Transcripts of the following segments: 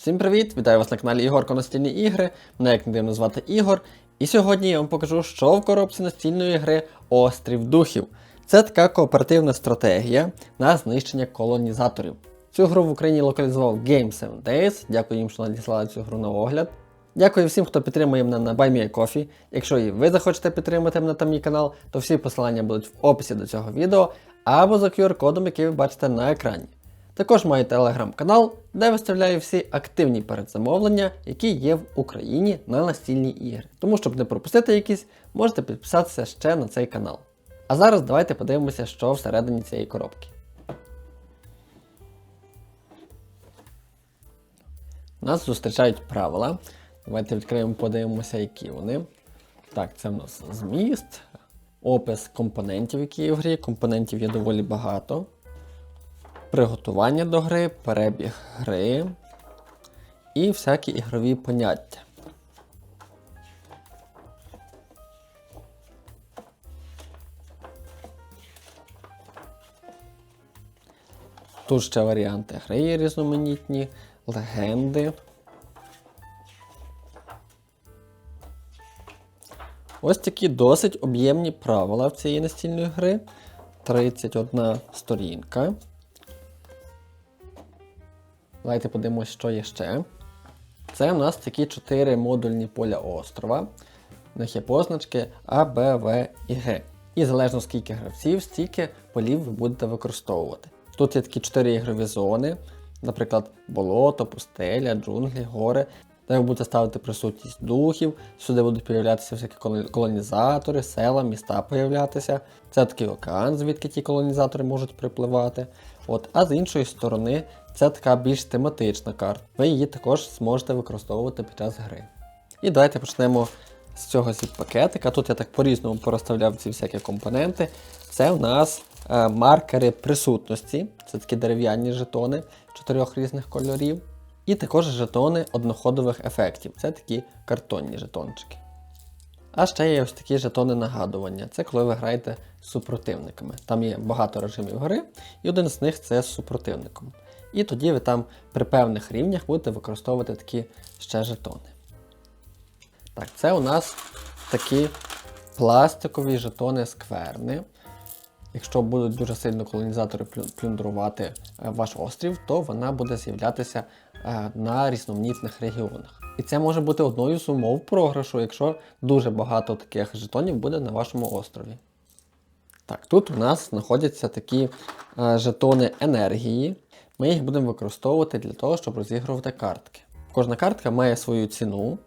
Всім привіт! Вітаю вас на каналі Ігор Настільні ігри. Мене як не дивно звати Ігор. І сьогодні я вам покажу, що в коробці настільної гри Острів Духів. Це така кооперативна стратегія на знищення колонізаторів. Цю гру в Україні локалізував Game 7 Days. Дякую їм, що надіслали цю гру на огляд. Дякую всім, хто підтримує мене на BuyMeACoffee. Якщо і ви захочете підтримати мене та мій канал, то всі посилання будуть в описі до цього відео або за QR-кодом, який ви бачите на екрані. Також маю телеграм-канал, де виставляю всі активні передзамовлення, які є в Україні на настільні ігри. Тому, щоб не пропустити якісь, можете підписатися ще на цей канал. А зараз давайте подивимося, що всередині цієї коробки. Нас зустрічають правила. Давайте відкриємо, подивимося, які вони. Так, це в нас зміст, опис компонентів, які є в грі. Компонентів є доволі багато. Приготування до гри, перебіг гри і всякі ігрові поняття. Тут ще варіанти гри є різноманітні, легенди. Ось такі досить об'ємні правила в цієї настільної гри. 31 сторінка. Давайте подивимось, що є ще. Це у нас такі 4 модульні поля острова. В них є позначки А, Б, В і Г. І залежно скільки гравців, стільки полів ви будете використовувати. Тут є такі 4 ігрові зони, наприклад, болото, пустеля, джунглі, гори, де ви будете ставити присутність духів, сюди будуть появлятися всякі колонізатори, села, міста появлятися. Це такий океан, звідки ті колонізатори можуть припливати. От, а з іншої сторони, це така більш тематична карта. Ви її також зможете використовувати під час гри. І давайте почнемо з цього зі пакетика. Тут я так по-різному порозставляв ці всякі компоненти. Це у нас е, маркери присутності. Це такі дерев'яні жетони чотирьох різних кольорів. І також жетони одноходових ефектів. Це такі картонні жетончики. А ще є ось такі жетони нагадування. Це коли ви граєте з супротивниками. Там є багато режимів гри, і один з них це з супротивником. І тоді ви там при певних рівнях будете використовувати такі ще жетони. Так, це у нас такі пластикові жетони скверни. Якщо будуть дуже сильно колонізатори плюндрувати е, ваш острів, то вона буде з'являтися е, на різноманітних регіонах. І це може бути одною з умов програшу, якщо дуже багато таких жетонів буде на вашому острові. Так, тут у нас знаходяться такі е, жетони енергії. Ми їх будемо використовувати для того, щоб розігрувати картки. Кожна картка має свою ціну,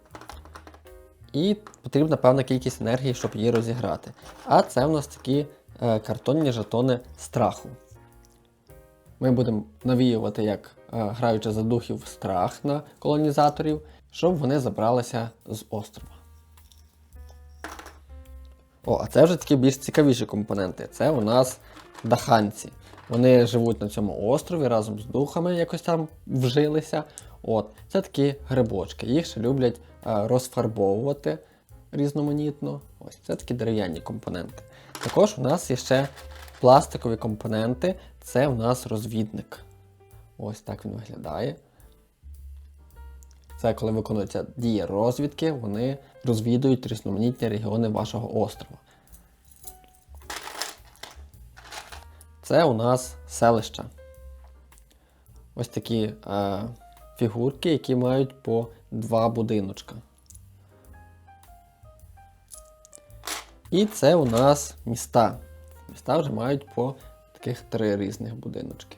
і потрібна певна кількість енергії, щоб її розіграти. А це в нас такі е, картонні жетони страху. Ми будемо навіювати, як е, граючи за духів страх на колонізаторів, щоб вони забралися з острова. О, а це вже такі більш цікавіші компоненти. Це у нас даханці. Вони живуть на цьому острові разом з духами, якось там вжилися. От, це такі грибочки. Їх ще люблять е, розфарбовувати різноманітно. Ось це такі дерев'яні компоненти. Також у нас є ще пластикові компоненти. Це у нас розвідник. Ось так він виглядає. Це коли виконується дія розвідки, вони розвідують різноманітні регіони вашого острова. Це у нас селища. Ось такі е, фігурки, які мають по два будиночка. І це у нас міста. Міста вже мають по таких три різних будиночки.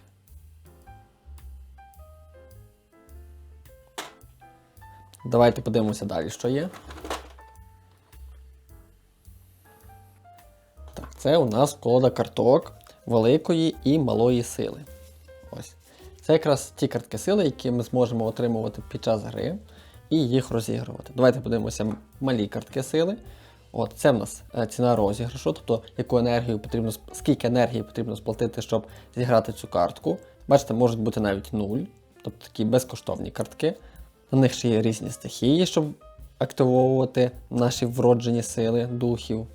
Давайте подивимося далі, що є. Так, це у нас колода карток великої і малої сили. Ось. Це якраз ті картки сили, які ми зможемо отримувати під час гри і їх розігрувати. Давайте подивимося малі картки сили. От, це в нас е, ціна розіграшу, тобто яку енергію потрібно, скільки енергії потрібно сплатити, щоб зіграти цю картку. Бачите, можуть бути навіть нуль, тобто такі безкоштовні картки. На них ще є різні стихії, щоб активовувати наші вроджені сили духів.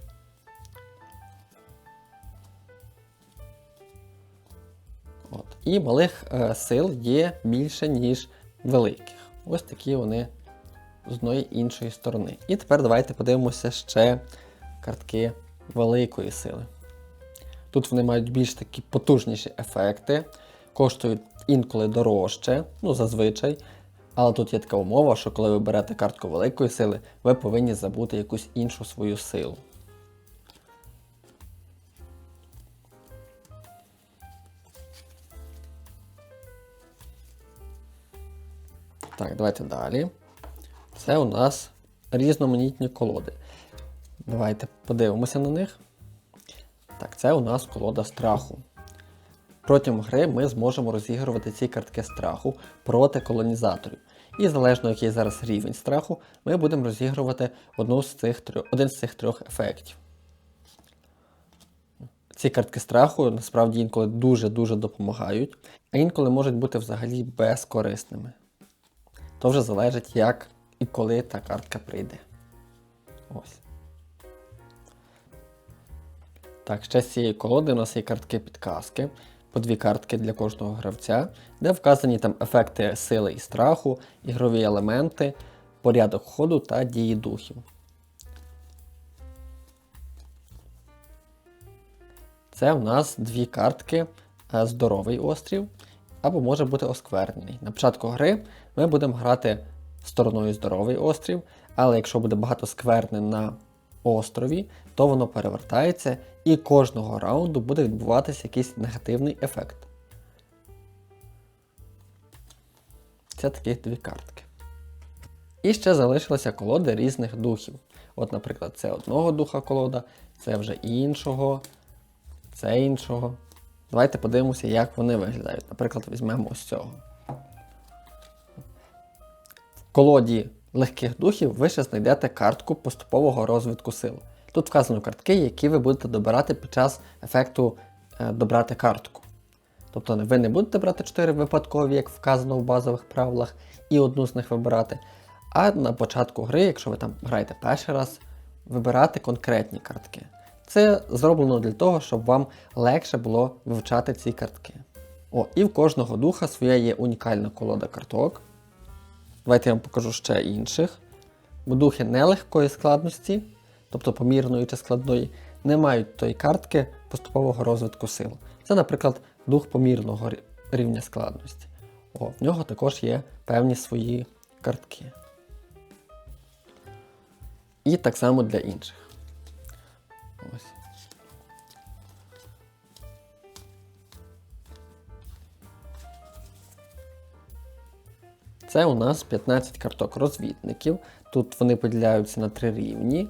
І малих е, сил є більше, ніж великих. Ось такі вони з одної іншої сторони. І тепер давайте подивимося ще картки великої сили. Тут вони мають більш такі потужніші ефекти, коштують інколи дорожче, ну зазвичай. Але тут є така умова, що коли ви берете картку великої сили, ви повинні забути якусь іншу свою силу. Так, давайте далі. Це у нас різноманітні колоди. Давайте подивимося на них. Так, це у нас колода страху. Протягом гри ми зможемо розігрувати ці картки страху проти колонізаторів. І залежно який зараз рівень страху, ми будемо розігрувати одну з цих трьох, один з цих трьох ефектів. Ці картки страху насправді інколи дуже-дуже допомагають, а інколи можуть бути взагалі безкорисними. То вже залежить, як і коли та картка прийде. Ось. Так, ще з цієї колоди у нас є картки підказки, по дві картки для кожного гравця, де вказані там ефекти сили і страху, ігрові елементи, порядок ходу та дії духів. Це в нас дві картки е, Здоровий острів або може бути осквернений. На початку гри ми будемо грати стороною Здоровий острів, але якщо буде багато скверни на острові, то воно перевертається і кожного раунду буде відбуватися якийсь негативний ефект. Це таких дві картки. І ще залишилися колоди різних духів. От, наприклад, це одного духа колода, це вже іншого, це іншого. Давайте подивимося, як вони виглядають. Наприклад, візьмемо ось цього. В колоді легких духів ви ще знайдете картку поступового розвитку сил. Тут вказано картки, які ви будете добирати під час ефекту е, добрати картку. Тобто ви не будете брати 4 випадкові, як вказано в базових правилах, і одну з них вибирати. А на початку гри, якщо ви там граєте перший раз, вибирати конкретні картки. Це зроблено для того, щоб вам легше було вивчати ці картки. О, і в кожного духа своя є унікальна колода карток. Давайте я вам покажу ще інших. Бо духи нелегкої складності, тобто помірної чи складної, не мають тої картки поступового розвитку сил. Це, наприклад, дух помірного рівня складності. О, в нього також є певні свої картки. І так само для інших. Це у нас 15 карток розвідників. Тут вони поділяються на три рівні.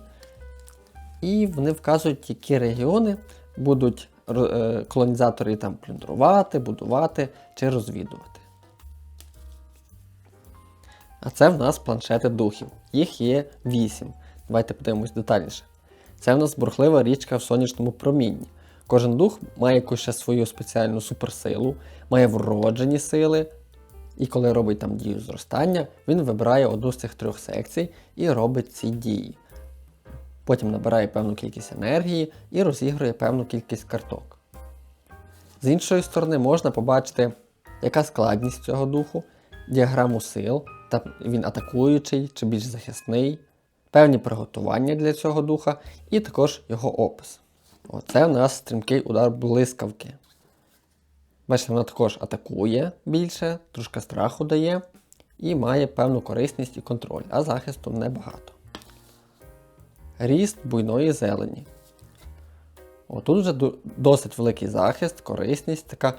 І вони вказують, які регіони будуть е, колонізатори там плюндрувати, будувати чи розвідувати. А це в нас планшети духів. Їх є 8. Давайте подивимось детальніше. Це в нас бурхлива річка в сонячному промінні. Кожен дух має якусь ще свою спеціальну суперсилу, має вроджені сили, і коли робить там дію зростання, він вибирає одну з цих трьох секцій і робить ці дії. Потім набирає певну кількість енергії і розігрує певну кількість карток. З іншої сторони, можна побачити, яка складність цього духу, діаграму сил, та він атакуючий чи більш захисний, певні приготування для цього духа, і також його опис. Оце в нас стрімкий удар блискавки. Бачите, вона також атакує більше, трошки страху дає і має певну корисність і контроль, а захисту небагато. Ріст буйної зелені. О, тут вже досить великий захист, корисність, така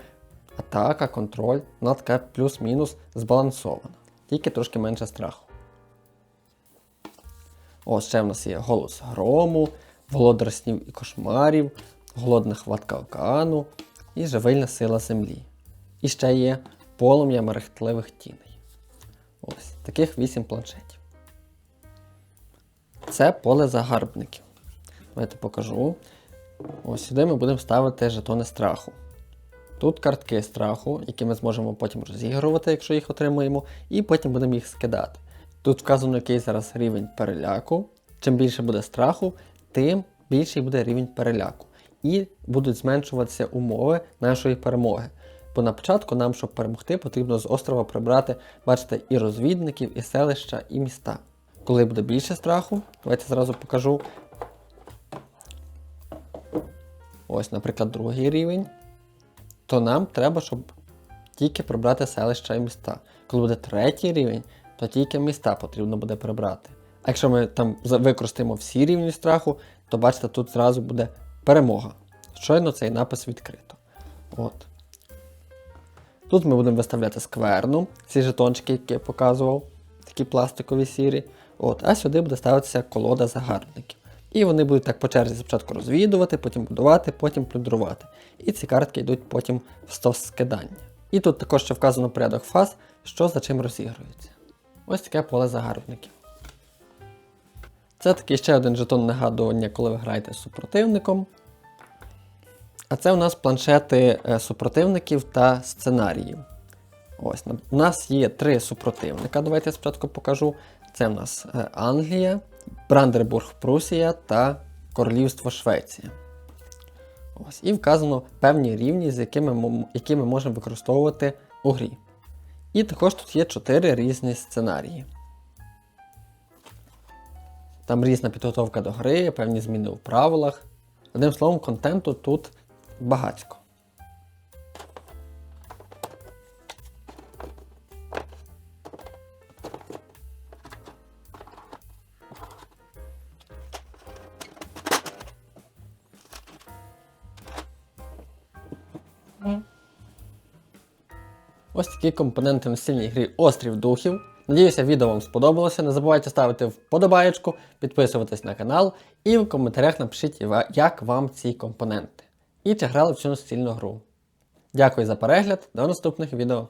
атака, контроль, вона така плюс-мінус збалансована. Тільки трошки менше страху. О, ще в нас є голос грому, володар снів і кошмарів, голодна хватка океану і живильна сила землі. І ще є полум'я мерехтливих тіней. Ось таких 8 планшетів. Це поле загарбників. Давайте покажу. Ось сюди ми будемо ставити жетони страху. Тут картки страху, які ми зможемо потім розігрувати, якщо їх отримаємо, і потім будемо їх скидати. Тут вказано, який зараз рівень переляку. Чим більше буде страху, тим більший буде рівень переляку. І будуть зменшуватися умови нашої перемоги. Бо на початку нам, щоб перемогти, потрібно з острова прибрати, бачите, і розвідників, і селища, і міста. Коли буде більше страху, давайте зразу покажу. Ось, наприклад, другий рівень. То нам треба, щоб тільки прибрати селища і міста. Коли буде третій рівень, то тільки міста потрібно буде прибрати. А якщо ми там використаємо всі рівні страху, то бачите, тут зразу буде перемога. Щойно цей напис відкрито. От. Тут ми будемо виставляти скверну, ці жетончики, які я показував, такі пластикові сірі. От, а сюди буде ставитися колода загарбників. І вони будуть так по черзі спочатку розвідувати, потім будувати, потім плюндрувати. І ці картки йдуть потім в стос скидання. І тут також ще вказано порядок фаз, що за чим розігрується. Ось таке поле загарбників. Це такий ще один жетон нагадування, коли ви граєте з супротивником. А це у нас планшети е, супротивників та сценаріїв. Ось, у нас є три супротивника. Давайте я спочатку покажу. Це у нас е, Англія, Брандербург Прусія та Королівство Швеція. Ось, і вказано певні рівні, з якими, ми- які ми можемо використовувати у грі. І також тут є чотири різні сценарії. Там різна підготовка до гри, певні зміни у правилах. Одним словом, контенту тут багатько. Такі компоненти на настільній грі Острів Духів. Надіюся, відео вам сподобалося. Не забувайте ставити вподобаєчку, підписуватись на канал і в коментарях напишіть, як вам ці компоненти. І чи грали в цю настільну гру. Дякую за перегляд, до наступних відео.